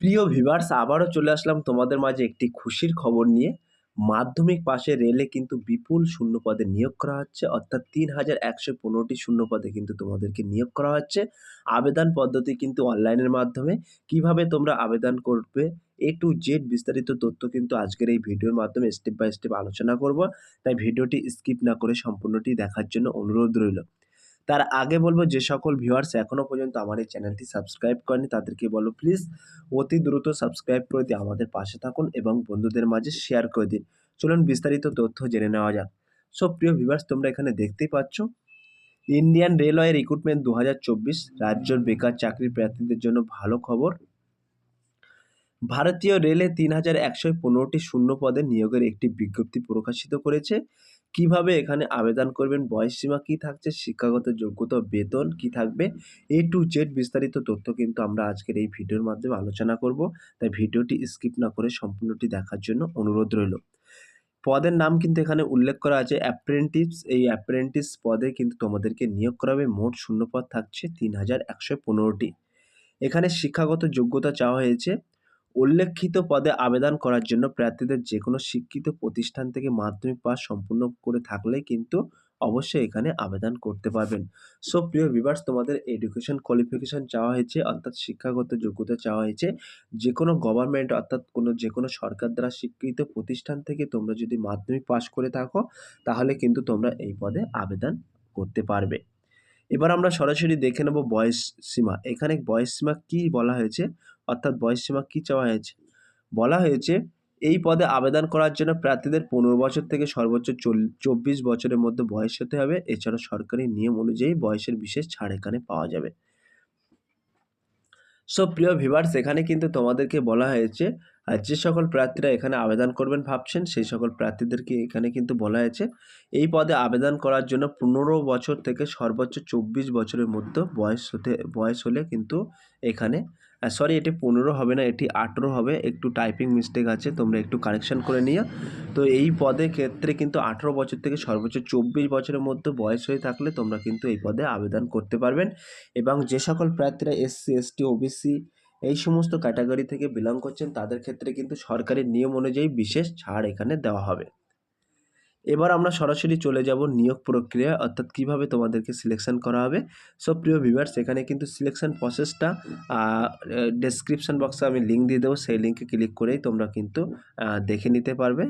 প্রিয় ভিভার্স আবারও চলে আসলাম তোমাদের মাঝে একটি খুশির খবর নিয়ে। মাধ্যমিক পাশে রেলে কিন্তু বিপুল শূন্য পদে নিয়োগ করা হচ্ছে, অর্থাৎ তিন হাজার একশো পনেরোটি শূন্য পদে কিন্তু তোমাদেরকে নিয়োগ করা হচ্ছে। আবেদন পদ্ধতি কিন্তু অনলাইনের মাধ্যমে। কীভাবে তোমরা আবেদন করবে এ টু জেড বিস্তারিত তথ্য কিন্তু আজকের এই ভিডিওর মাধ্যমে স্টেপ বাই স্টেপ আলোচনা করব। তাই ভিডিওটি স্কিপ না করে সম্পূর্ণটি দেখার জন্য অনুরোধ রইল। তার আগে বলব, যে সকল ভিউয়ার্স এখনও পর্যন্ত আমার এই চ্যানেলটি সাবস্ক্রাইব করেনি, তাদেরকে বলো প্লিজ অতি দ্রুত সাবস্ক্রাইব করে দিয়ে আমাদের পাশে থাকুন এবং বন্ধুদের মাঝে শেয়ার করে দিন। চলুন বিস্তারিত তথ্য জেনে নেওয়া যাক। সো প্রিয় ভিউয়ার্স তোমরা এখানে দেখতেই পাচ্ছ ইন্ডিয়ান রেলওয়ে রিক্রুটমেন্ট দু হাজার চব্বিশ রাজ্যের বেকার চাকরির প্রার্থীদের জন্য ভালো খবর। ভারতীয় রেলে তিন হাজার একশো পনেরোটি শূন্য পদে নিয়োগের একটি বিজ্ঞপ্তি প্রকাশিত করেছে। কীভাবে এখানে আবেদন করবেন? বয়সসীমা কী থাকছে? শিক্ষাগত যোগ্যতা বেতন কি থাকবে? এ টু জেড বিস্তারিত তথ্য কিন্তু আমরা আজকের এই ভিডিওর মাধ্যমে আলোচনা করব। তাই ভিডিওটি স্কিপ না করে সম্পূর্ণটি দেখার জন্য অনুরোধ রইল। পদের নাম কিন্তু এখানে উল্লেখ করা আছে। অ্যাপ্রেন্টিস এই অ্যাপ্রেন্টিস পদে কিন্তু তোমাদেরকে নিয়োগ করা হবে মোট শূন্য পদ থাকছে তিন হাজার একশো পনেরোটি। এখানে শিক্ষাগত যোগ্যতা চাওয়া হয়েছে। উল্লেখিত পদে আবেদন করার জন্য প্রার্থীদের যে কোনো শিক্ষিত প্রতিষ্ঠান থেকে মাধ্যমিক পাস সম্পূর্ণ করে থাকলে কিন্তু অবশ্যই এখানে আবেদন করতে পারবেন। সো, প্রিয় ভিভার্স তোমাদের এডুকেশন কোয়ালিফিকেশান চাওয়া হয়েছে, অর্থাৎ শিক্ষাগত যোগ্যতা চাওয়া হয়েছে যে কোনো গভর্নমেন্ট অর্থাৎ কোনো যে কোনো সরকার দ্বারা স্বীকৃত প্রতিষ্ঠান থেকে তোমরা যদি মাধ্যমিক পাস করে থাকো, তাহলে কিন্তু তোমরা এই পদে আবেদন করতে পারবে। এবার আমরা সরাসরি দেখে নেব বয়স সীমা। এখানে বয়স সীমা কী বলা হয়েছে? অর্থাৎ বয়স সীমা কী চাওয়া হয়েছে? বলা হয়েছে, এই পদে আবেদন করার জন্য প্রার্থীদের পনেরো বছর থেকে সর্বোচ্চ চব্বিশ বছরের মধ্যে বয়স হতে হবে। এছাড়া সরকারি নিয়ম অনুযায়ী বয়সের বিশেষ ছাড় এখানে পাওয়া যাবে। সো প্রিয় ভিভার্স এখানে কিন্তু তোমাদেরকে বলা হয়েছে আর যে সকল প্রার্থীরা এখানে আবেদন করবেন ভাবছেন, সেই সকল প্রার্থীদেরকে এখানে কিন্তু বলা হয়েছে। এই পদে আবেদন করার জন্য পনেরো বছর থেকে সর্বোচ্চ চব্বিশ বছরের মধ্যে বয়স হতে, বয়স হলে কিন্তু এখানে সরি এটি পনেরো হবে না, এটি আঠেরো হবে। একটু টাইপিং মিস্টেক আছে, তোমরা একটু কারেকশান করে নিও। তো এই পদের ক্ষেত্রে কিন্তু আঠেরো বছর থেকে সর্বোচ্চ চব্বিশ বছরের মধ্যে বয়স হয়ে থাকলে তোমরা কিন্তু এই পদে আবেদন করতে পারবেন। এবং যে সকল প্রার্থীরা এসসি এসটি ওবিসি এই সমস্ত ক্যাটাগরি থেকে বিলং করছেন, তাদের ক্ষেত্রে কিন্তু সরকারি নিয়ম অনুযায়ী বিশেষ ছাড় এখানে দেওয়া হবে। এবার আমরা সরাসরি চলে যাব নিয়োগ প্রক্রিয়া, অর্থাৎ কীভাবে তোমাদেরকে সিলেকশন করা হবে। সো প্রিয় ভিভার্স এখানে কিন্তু সিলেকশন প্রসেসটা ডেসক্রিপশন বক্সে আমি লিঙ্ক দিয়ে দেবো। সেই লিঙ্কে ক্লিক করেই তোমরা কিন্তু দেখে নিতে পারবে।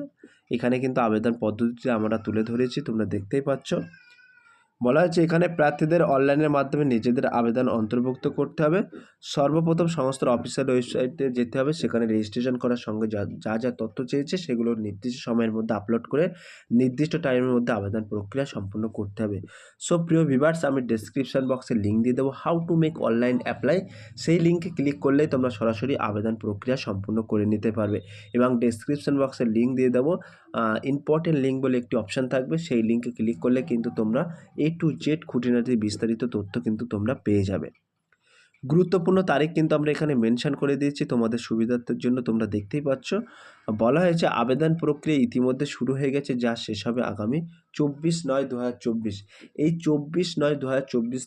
এখানে কিন্তু আবেদন পদ্ধতিটি আমরা তুলে ধরেছি, তোমরা দেখতেই পাচ্ছ। বলা হয়েছে, এখানে প্রার্থীদের অনলাইনের মাধ্যমে নিজেদের আবেদন অন্তর্ভুক্ত করতে হবে। সর্বপ্রথম সংস্থার অফিসিয়াল ওয়েবসাইটে যেতে হবে, সেখানে রেজিস্ট্রেশন করার সঙ্গে যা যা তথ্য চেয়েছে সেগুলো নির্দিষ্ট সময়ের মধ্যে আপলোড করে নির্দিষ্ট টাইমের মধ্যে আবেদন প্রক্রিয়া সম্পূর্ণ করতে হবে। সো প্রিয় ভিভার্স আমি ডেসক্রিপশন বক্সে লিঙ্ক দিয়ে দেবো how to make online apply সেই লিঙ্কে ক্লিক করলেই তোমরা সরাসরি আবেদন প্রক্রিয়া সম্পূর্ণ করে নিতে পারবে। এবং ডেসক্রিপশন বক্সে লিঙ্ক দিয়ে দেবো ইম্পর্টেন্ট লিঙ্ক বলে একটি অপশান থাকবে। সেই লিঙ্কে ক্লিক করলে কিন্তু তোমরা এ টু জেড খুঁটিনাটির বিস্তারিত তথ্য কিন্তু তোমরা পেয়ে যাবে। গুরুত্বপূর্ণ তারিখ কিন্তু আমরা এখানে মেনশন করে দিয়েছি, তোমাদের সুবিধার্থের জন্য তোমরা দেখতেই পাচ্ছ। বলা হয়েছে আবেদন প্রক্রিয়া ইতিমধ্যে শুরু হয়ে গেছে, যা শেষ হবে আগামী চব্বিশ নয় দু এই চব্বিশ নয় দু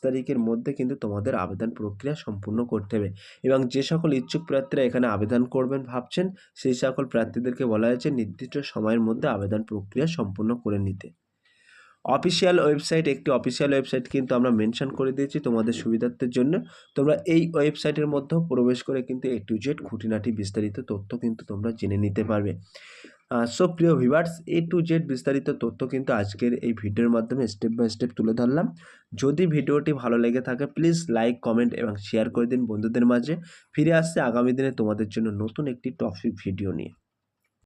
তারিখের মধ্যে কিন্তু তোমাদের আবেদন প্রক্রিয়া সম্পূর্ণ করতে হবে। এবং যে সকল ইচ্ছুক প্রার্থীরা এখানে আবেদন করবেন ভাবছেন, সেই সকল প্রার্থীদেরকে বলা হয়েছে নির্দিষ্ট সময়ের মধ্যে আবেদন প্রক্রিয়া সম্পূর্ণ করে নিতে। অফিসিয়াল ওয়েবসাইট একটি অফিসিয়াল ওয়েবসাইট কিন্তু আমরা মেনশন করে দিয়েছি তোমাদের সুবিধার্থের জন্য। তোমরা এই ওয়েবসাইটের মধ্যেও প্রবেশ করে কিন্তু এ টু জেড খুঁটিনাটি বিস্তারিত তথ্য কিন্তু তোমরা জেনে নিতে পারবে। সো প্রিয় ভিভার্স এ টু জেড বিস্তারিত তথ্য কিন্তু আজকের এই ভিডিওর মাধ্যমে স্টেপ বাই স্টেপ তুলে ধরলাম। যদি ভিডিওটি ভালো লেগে থাকে প্লিজ লাইক কমেন্ট এবং শেয়ার করে দিন বন্ধুদের মাঝে। ফিরে আসছে আগামী দিনে তোমাদের জন্য নতুন একটি টপিক ভিডিও নিয়ে।